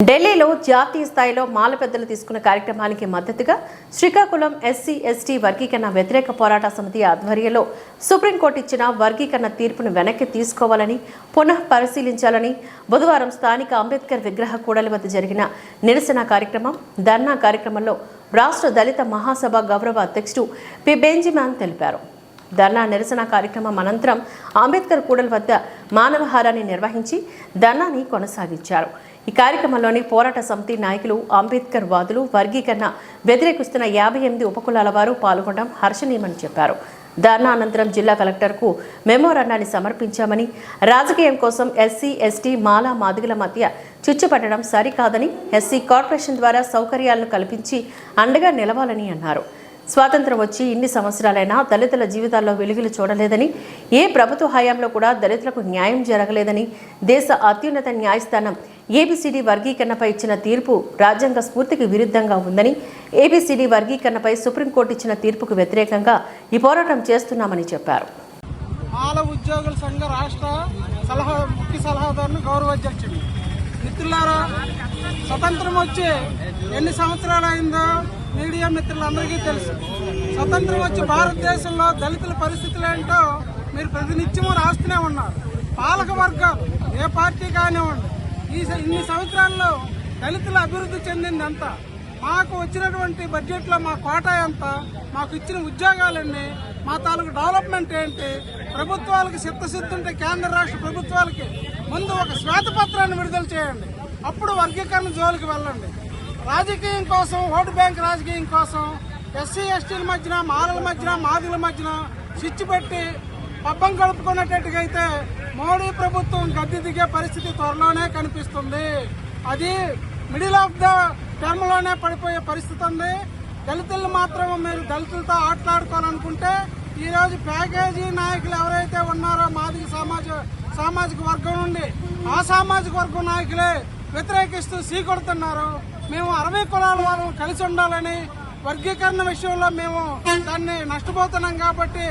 ఢిల్లీలో జాతీయ స్థాయిలో మాల పెద్దలు తీసుకున్న కార్యక్రమానికి మద్దతుగా శ్రీకాకుళం ఎస్సీ ఎస్టీ వర్గీకరణ వ్యతిరేక పోరాట సమితి ఆధ్వర్యంలో సుప్రీంకోర్టు ఇచ్చిన వర్గీకరణ తీర్పును వెనక్కి తీసుకోవాలని పునః పరిశీలించాలని బుధవారం స్థానిక అంబేద్కర్ విగ్రహ కూడలి వద్ద జరిగిన నిరసన కార్యక్రమం ధర్నా కార్యక్రమంలో రాష్ట్ర దళిత మహాసభ గౌరవ అధ్యక్షుడు పి బెంజిమాన్ తెలిపారు. ధర్నా నిరసన కార్యక్రమం అనంతరం అంబేద్కర్ కూడలి వద్ద మానవహారాన్ని నిర్వహించి ధర్నాని కొనసాగించారు. ఈ కార్యక్రమంలోని పోరాట సమితి నాయకులు అంబేద్కర్ వాదులు వర్గీకరణ వ్యతిరేకిస్తున్న యాభై ఎనిమిది ఉపకులాల వారు పాల్గొనడం హర్షణీయమని చెప్పారు. ధర్నా అనంతరం జిల్లా కలెక్టర్కు మెమోరాండాన్ని సమర్పించామని రాజకీయం కోసం ఎస్సీ ఎస్టీ మాలా మాదిగల మధ్య చిచ్చుపట్టడం సరికాదని ఎస్సీ కార్పొరేషన్ ద్వారా సౌకర్యాలను కల్పించి అండగా నిలవాలని అన్నారు. స్వాతంత్రం వచ్చి ఇన్ని సంవత్సరాలైనా దళితుల జీవితాల్లో వెలుగులు చూడలేదని ఏ ప్రభుత్వ హయాంలో కూడా దళితులకు న్యాయం జరగలేదని దేశ అత్యున్నత న్యాయస్థానం ఏబిసిడి వర్గీకరణపై ఇచ్చిన తీర్పు రాజ్యాంగ స్ఫూర్తికి విరుద్ధంగా ఉందని ఏబిసిడి వర్గీకరణపై సుప్రీంకోర్టు ఇచ్చిన తీర్పుకు వ్యతిరేకంగా ఈ పోరాటం చేస్తున్నామని చెప్పారు. ఆల ఉద్యోగుల సంఘ రాష్ట్ర సలహా ముఖ్య సలహాదారుని గౌరవ అధ్యక్షుడు. మిత్రులారా స్వతంత్రం వచ్చి ఎన్ని సంవత్సరాలు అయిందో మీడియా మిత్రులందరికీ తెలుసు. స్వతంత్రం వచ్చి భారతదేశంలో దళితుల పరిస్థితులు ఏంటో మీరు ప్రతినిత్యము రాస్తూనే ఉన్నారు. పాలక వర్గం ఏ పార్టీ కానివ్వండి ఈ ఇన్ని సంవత్సరాల్లో దళితుల అభివృద్ధి చెందింది ఎంత మాకు వచ్చినటువంటి బడ్జెట్లో మా కోటా ఎంత మాకు ఇచ్చిన ఉద్యోగాలన్నీ మా తాలూకు డెవలప్మెంట్ ఏంటి ప్రభుత్వాలకు చిత్తశుద్ధి ఉంటే కేంద్ర రాష్ట్ర ప్రభుత్వాలకి ముందు ఒక శ్వేతపత్రాన్ని విడుదల చేయండి. అప్పుడు వర్గీకరణ జోలికి వెళ్ళండి. రాజకీయం కోసం ఓటు బ్యాంక్ రాజకీయం కోసం ఎస్సీ ఎస్టీల మధ్యన మాలల మధ్యన మాదిల మధ్యన స్విచ్ పెట్టి పబ్బం కలుపుకున్నట్టుగా అయితే మోడీ ప్రభుత్వం గద్దె దిగే పరిస్థితి త్వరలోనే కనిపిస్తుంది. అది మిడిల్ ఆఫ్ ద టర్మ్లోనే పడిపోయే పరిస్థితి ఉంది. దళితులు మాత్రం మీరు దళితులతో ఆటలాడుకోవాలనుకుంటే ఈరోజు ప్యాకేజీ నాయకులు ఎవరైతే ఉన్నారో మాదిగ సామాజిక సామాజిక వర్గం నుండి ఆ సామాజిక వర్గం నాయకులే వ్యతిరేకిస్తూ సీకొడుతున్నారు మేము అరవై కులాల వారు కలిసి ఉండాలని వర్గీకరణ విషయంలో మేము దాన్ని నష్టపోతున్నాం కాబట్టి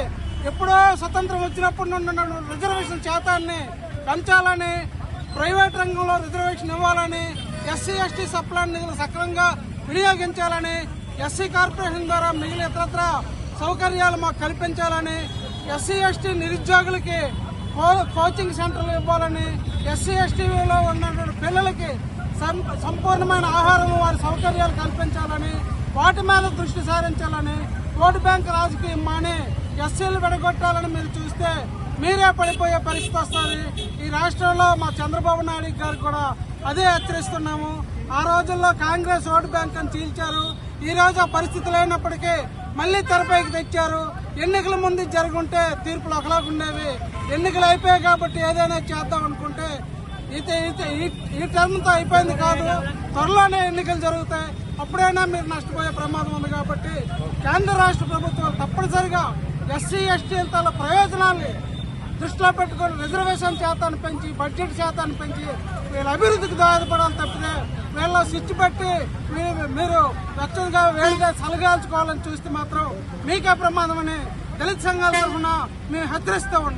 ఎప్పుడో స్వతంత్రం వచ్చినప్పటి నుండి రిజర్వేషన్ శాతాన్ని పెంచాలని ప్రైవేట్ రంగంలో రిజర్వేషన్ ఇవ్వాలని ఎస్సీ ఎస్టీ సప్లాన్ నిధులు సక్రమంగా వినియోగించాలని ఎస్సీ కార్పొరేషన్ ద్వారా మిగిలిన ఇతరత్ర సౌకర్యాలు మాకు కల్పించాలని ఎస్సీ ఎస్టీ నిరుద్యోగులకి కోచింగ్ సెంటర్లు ఇవ్వాలని ఎస్సీ ఎస్టీలో ఉన్నటువంటి పిల్లలకి సంపూర్ణమైన ఆహారం వారి సౌకర్యాలు కల్పించాలని వాటి మీద దృష్టి సారించాలని ఓటు బ్యాంక్ రాజకీయం మాని ఎస్సీలు విడగొట్టాలని మీరు చూస్తే మీరే పడిపోయే పరిస్థితి వస్తుంది. ఈ రాష్ట్రంలో మా చంద్రబాబు నాయుడు గారు కూడా అదే హెచ్చరిస్తున్నాము. ఆ రోజుల్లో కాంగ్రెస్ ఓటు బ్యాంక్ అని చీల్చారు. ఈ రోజు ఆ పరిస్థితి లేనప్పటికీ మళ్ళీ తెరపైకి తెచ్చారు. ఎన్నికల ముందు జరుగుంటే తీర్పులు ఒకలాగుండేవి ఎన్నికలు అయిపోయాయి కాబట్టి ఏదైనా చేద్దాం అనుకుంటే అయితే ఈ- ఈ టర్మ్తో అయిపోయింది కాదు. త్వరలోనే ఎన్నికలు జరుగుతాయి. అప్పుడైనా మీరు నష్టపోయే ప్రమాదం ఉంది కాబట్టి కేంద్ర రాష్ట్ర ప్రభుత్వాలు తప్పనిసరిగా ఎస్సీ ఎస్టీ తల ప్రయోజనాల్ని దృష్టిలో పెట్టుకొని రిజర్వేషన్ శాతాన్ని పెంచి బడ్జెట్ శాతాన్ని పెంచి వీళ్ళ అభివృద్ధికి దోహదపడాలి తప్పితే వీళ్ళ స్విచ్ పెట్టి మీరు మీరు వెచ్చగా వేడిగా సలగాల్చుకోవాలని చూస్తే మాత్రం మీకే ప్రమాదమని దళిత సంఘాల తరఫున మేము హెచ్చరిస్తూ ఉన్నాం.